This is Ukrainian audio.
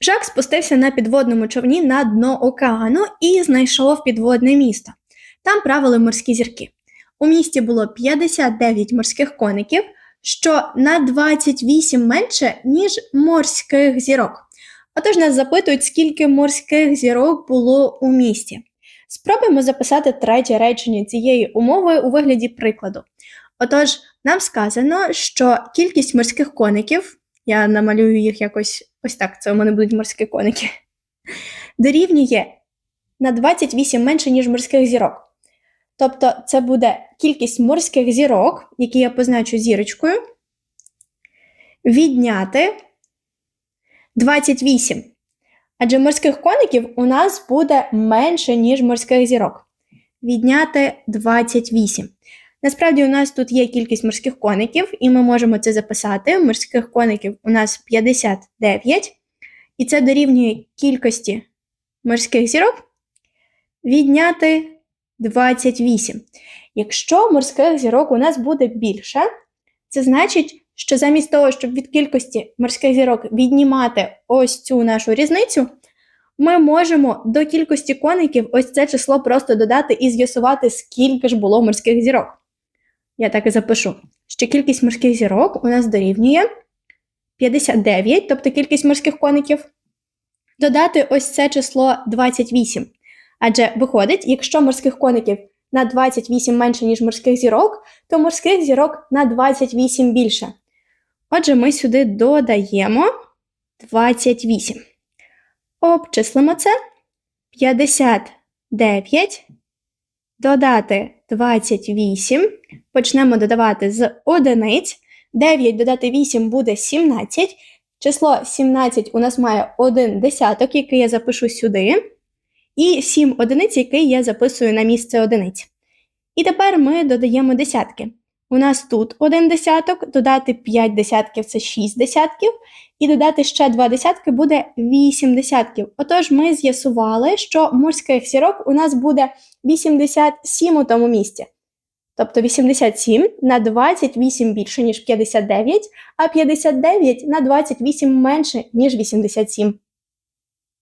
Жак спустився на підводному човні на дно океану і знайшов підводне місто. Там правили морські зірки. У місті було 59 морських коників, що на 28 менше, ніж морських зірок. Отож нас запитують, скільки морських зірок було у місті. Спробуємо записати третє речення цієї умови у вигляді прикладу. Отож, нам сказано, що кількість морських коників, я намалюю їх якось ось так, це у мене будуть морські коники, дорівнює на 28 менше, ніж морських зірок. Тобто це буде кількість морських зірок, які я позначу зірочкою, відняти 28. Адже морських коників у нас буде менше, ніж морських зірок. Відняти 28. Насправді, у нас тут є кількість морських коників, і ми можемо це записати. Морських коників у нас 59, і це дорівнює кількості морських зірок відняти 28. Якщо морських зірок у нас буде більше, це значить, що замість того, щоб від кількості морських зірок віднімати ось цю нашу різницю, ми можемо до кількості коників ось це число просто додати і з'ясувати, скільки ж було морських зірок. Я так і запишу, що кількість морських зірок у нас дорівнює 59, тобто кількість морських коників, додати ось це число 28. Адже виходить, якщо морських коників на 28 менше, ніж морських зірок, то морських зірок на 28 більше. Отже, ми сюди додаємо 28. Обчислимо це. 59. Додати 28. Почнемо додавати з одиниць. 9 додати 8 буде 17. Число 17 у нас має один десяток, який я запишу сюди. І 7 одиниць, який я записую на місце одиниць. І тепер ми додаємо десятки. У нас тут один десяток, додати 5 десятків це 6 десятків, і додати ще 2 десятки буде 8 десятків. Отож, ми з'ясували, що морських зірок у нас буде 87 у тому місці. Тобто 87 на 28 більше, ніж 59, а 59 на 28 менше, ніж 87.